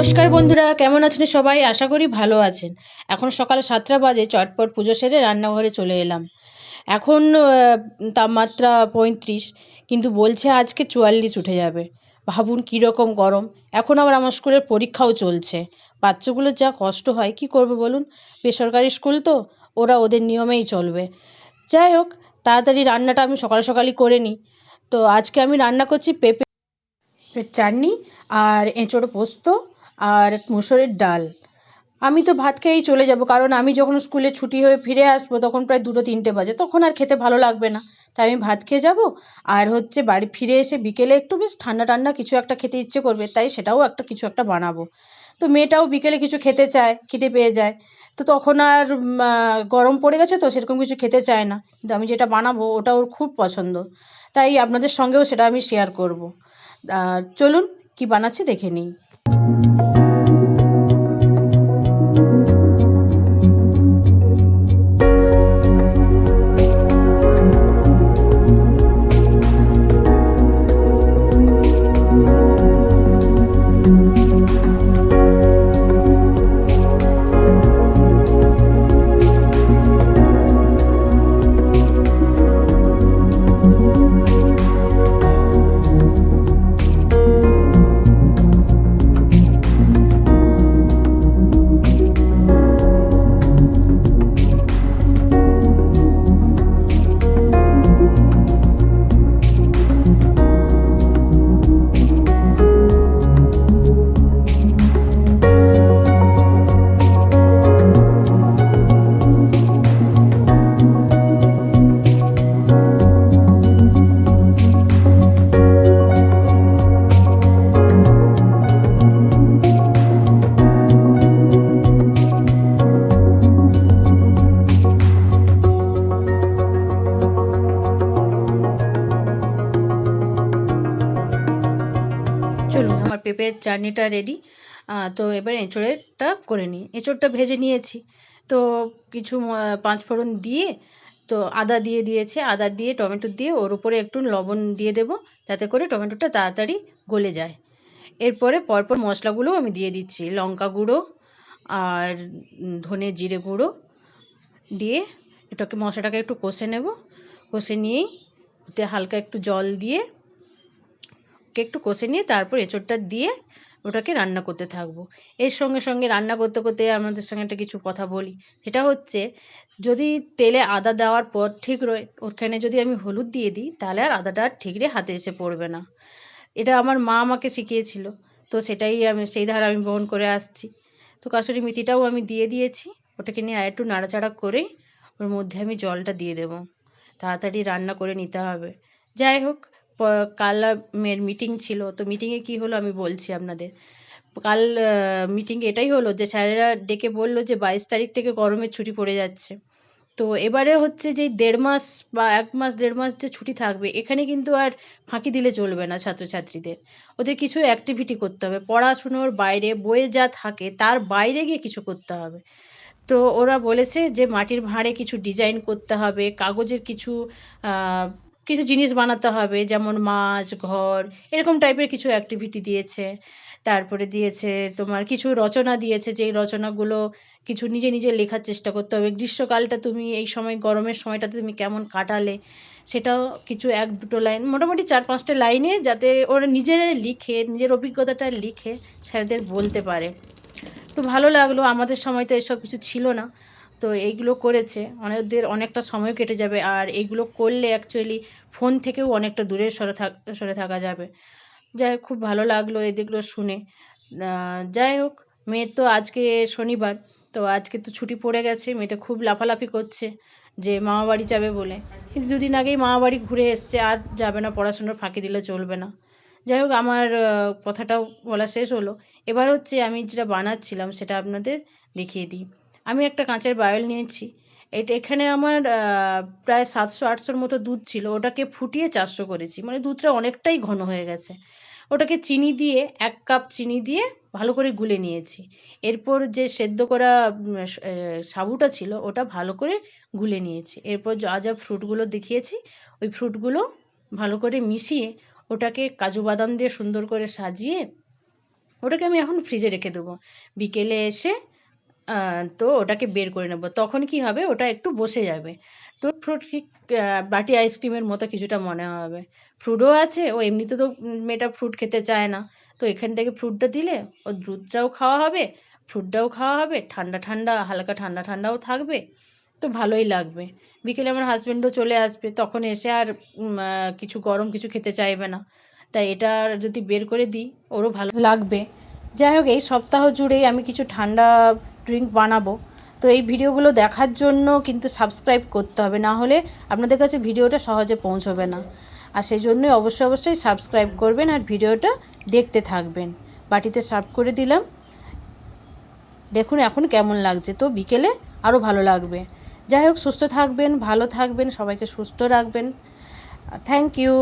নমস্কার বন্ধুরা, কেমন আছেন সবাই? আশা করি ভালো আছেন। এখন সকাল সাতটা বাজে, চটপট পুজো সেরে রান্নাঘরে চলে এলাম। এখন তাপমাত্রা পঁয়ত্রিশ, কিন্তু বলছে আজকে চুয়াল্লিশ উঠে যাবে। ভাবুন কীরকম গরম। এখন আবার আমার স্কুলের পরীক্ষাও চলছে। বাচ্চাগুলোর যা কষ্ট হয়, কি করবে বলুন? বেসরকারি স্কুল তো, ওরা ওদের নিয়মেই চলবে। যাই হোক, তাড়াতাড়ি রান্নাটা আমি সকাল সকালই করে নিই। তো আজকে আমি রান্না করছি পেঁপে চাটনি আর এঁচোড় পোস্ত আর মুসুরের ডাল। আমি তো ভাত খেয়েই চলে যাব, কারণ আমি যখন স্কুলে ছুটি হয়ে ফিরে আসব, তখন প্রায় দুটো তিনটে বাজে, তখন আর খেতে ভালো লাগবে না। তাই আমি ভাত খেয়ে যাব, আর হচ্ছে বাড়ি ফিরে এসে বিকেলে একটু বেশ ঠান্ডা ঠান্ডা কিছু একটা খেতে ইচ্ছে করবে, তাই সেটাও একটা কিছু একটা বানাবো। তো মেয়েটাও বিকেলে কিছু খেতে চায়, খিদে পেয়ে যায়। তো তখন আর গরম পড়ে গেছে তো সেরকম কিছু খেতে চায় না। কিন্তু আমি যেটা বানাবো ওটা ওর খুব পছন্দ। তাই আপনাদের সঙ্গেও সেটা আমি শেয়ার করব। আর চলুন কি বানাচ্ছি দেখে নিই। চলুন আমার পেঁপের চাটনিটা রেডি তো এবার এঁচোড়েরটা করে নিই। এঁচোড়টা ভেজে নিয়েছি। তো কিছু ম- পাঁচ ফোড়ন দিয়ে, তো আদা দিয়ে দিয়েছে। আদা দিয়ে, টমেটো দিয়ে ওর উপরে একটু লবণ দিয়ে দেবো, যাতে করে টমেটোটা তাড়াতাড়ি গলে যায়। এরপরে পরপর মশলাগুলোও আমি দিয়ে দিচ্ছি। লঙ্কা গুঁড়ো আর ধনে জিরে গুঁড়ো দিয়ে এটাকে, মশলাটাকে একটু কষে নেব। কষে নিয়েই হালকা একটু জল দিয়ে একটু কষে নিয়ে তারপর এঁচোড়টা দিয়ে ওটাকে রান্না করতে থাকব। এর সঙ্গে সঙ্গে রান্না করতে করতে আমাদের সঙ্গে একটা কিছু কথা বলি। সেটা হচ্ছে, যদি তেলে আদা দেওয়ার পর ঠিক রয়ে, ওখানে যদি আমি হলুদ দিয়ে দিই, তাহলে আর আদাটা আর ঠিকরে হাতে এসে পড়বে না। এটা আমার মা আমাকে শিখিয়েছিল, তো সেটাই আমি, সেই ধারা আমি বহন করে আসছি। তো কাসুরি মেথিটাও আমি দিয়ে দিয়েছি, ওটাকে নিয়ে আর একটু নাড়াচাড়া করে ওর মধ্যে আমি জলটা দিয়ে দেবো। তাড়াতাড়ি রান্না করে নিতে হবে। যাই হোক প- কাল মেয়ের মিটিং ছিল, তো মিটিংয়ে কি হলো আমি বলছি আপনাদের। কাল মিটিংয়ে এটাই হলো যে স্যারেরা ডেকে বলল যে বাইশ তারিখ থেকে গরমের ছুটি পড়ে যাচ্ছে। তো এবারে হচ্ছে যে দেড় মাস বা এক মাস, দেড় মাস যে ছুটি থাকবে, এখানে কিন্তু আর ফাঁকি দিলে চলবে না ছাত্রছাত্রীদের। ওদের কিছু অ্যাক্টিভিটি করতে হবে, পড়াশুনোর বাইরে, বইয়ে যা থাকে তার বাইরে গিয়ে কিছু করতে হবে। তো ওরা বলেছে যে মাটির ভাঁড়ে কিছু ডিজাইন করতে হবে, কাগজের কিছু কিছু জিনিস বানাতে হবে, যেমন মাছ, ঘর, এরকম টাইপের কিছু অ্যাক্টিভিটি দিয়েছে। তারপরে দিয়েছে তোমার কিছু রচনা দিয়েছে, যেই রচনাগুলো কিছু নিজে নিজে লেখার চেষ্টা করতে হবে। গ্রীষ্মকালটা তুমি এই সময়, গরমের সময়টাতে তুমি কেমন কাটালে, সেটাও কিছু এক দুটো লাইন, মোটামুটি চার পাঁচটা লাইনে যাতে ওরা নিজেরা লিখে, নিজের অভিজ্ঞতাটা লিখে স্যারদের বলতে পারে। তো ভালো লাগল, আমাদের সময় তো এসব কিছু ছিল না। তো এইগুলো করেছে। অনেকদের অনেকটা সময় কেটে যাবে। আর এইগুলো করলে অ্যাকচুয়ালি ফোন থেকেও অনেকটা দূরে সরে থাক, সরে থাকা যাবে। যাই হোক, খুব ভালো লাগল এদিকগুলো শুনে। যাই হোক, মেয়ের তো আজকে শনিবার, তো আজকে তো ছুটি পড়ে গেছে। মেয়েটা খুব লাফালাফি করছে যে মামা বাড়ি যাবে বলে। কিন্তু দুদিন আগেই মামা বাড়ি ঘুরে এসছে, আর যাবে না, পড়াশোনার ফাঁকি দিলে চলবে না। যাই হোক, আমার কথাটাও বলা শেষ হলো। এবার হচ্ছে আমি যেটা বানাচ্ছিলাম, সেটা আপনাদের দেখিয়ে দিই। আমি একটা কাঁচের বায়ল নিয়েছি। এটা, এখানে আমার প্রায় সাতশো, আটশোর মতো দুধ ছিল। ওটাকে ফুটিয়ে চারশো করেছি। মানে দুধটা অনেকটাই ঘন হয়ে গেছে। ওটাকে চিনি দিয়ে, এক কাপ চিনি দিয়ে ভালো করে গুলে নিয়েছি। এরপর যে সেদ্ধ করা সাবুটা ছিল, ওটা ভালো করে গুলে নিয়েছি। এরপর যা যা ফ্রুটগুলো দেখিয়েছি, ওই ফ্রুটগুলো ভালো করে মিশিয়ে ওটাকে কাজু বাদাম দিয়ে সুন্দর করে সাজিয়ে, ওটাকে আমি এখন ফ্রিজে রেখে দেবো। বিকেলে এসে তো ওটাকে বের করে নেব। তখন কি হবে? ওটা একটু বসে যাবে। তো ফ্রুট ঠিক বাটি আইসক্রিমের মতো কিছুটা মনে হবে। ফ্রুটও আছে, ও এমনিতে তো মেয়েটা ফ্রুট খেতে চায় না। তো এখান থেকে ফ্রুটটা দিলে ওর দুধটাও খাওয়া হবে ফ্রুটটাও খাওয়া হবে, ঠান্ডা ঠান্ডা, হালকা ঠান্ডা ঠান্ডাও থাকবে, তো ভালোই লাগবে। বিকেলে আমার হাজবেন্ডও চলে আসবে, তখন এসে আর কিছু গরম কিছু খেতে চাইবে না। তাই এটা যদি বের করে দিই, ওরও ভালো লাগবে। যাই হোক, এই সপ্তাহ জুড়েই আমি কিছু ঠান্ডা ড্রিঙ্ক বানাবো। তো এই ভিডিওগুলো দেখার জন্য কিন্তু সাবস্ক্রাইব করতে হবে, না হলে আপনাদের কাছে ভিডিওটা সহজে পৌঁছবে না। আর সেই জন্যই অবশ্যই অবশ্যই সাবস্ক্রাইব করবেন আর ভিডিওটা দেখতে থাকবেন। বাটিতে সার্ভ করে দিলাম। দেখুন এখন কেমন লাগছে। তো বিকেলে আরও ভালো লাগবে। যাই হোক, সুস্থ থাকবেন, ভালো থাকবেন, সবাইকে সুস্থ রাখবেন। Thank you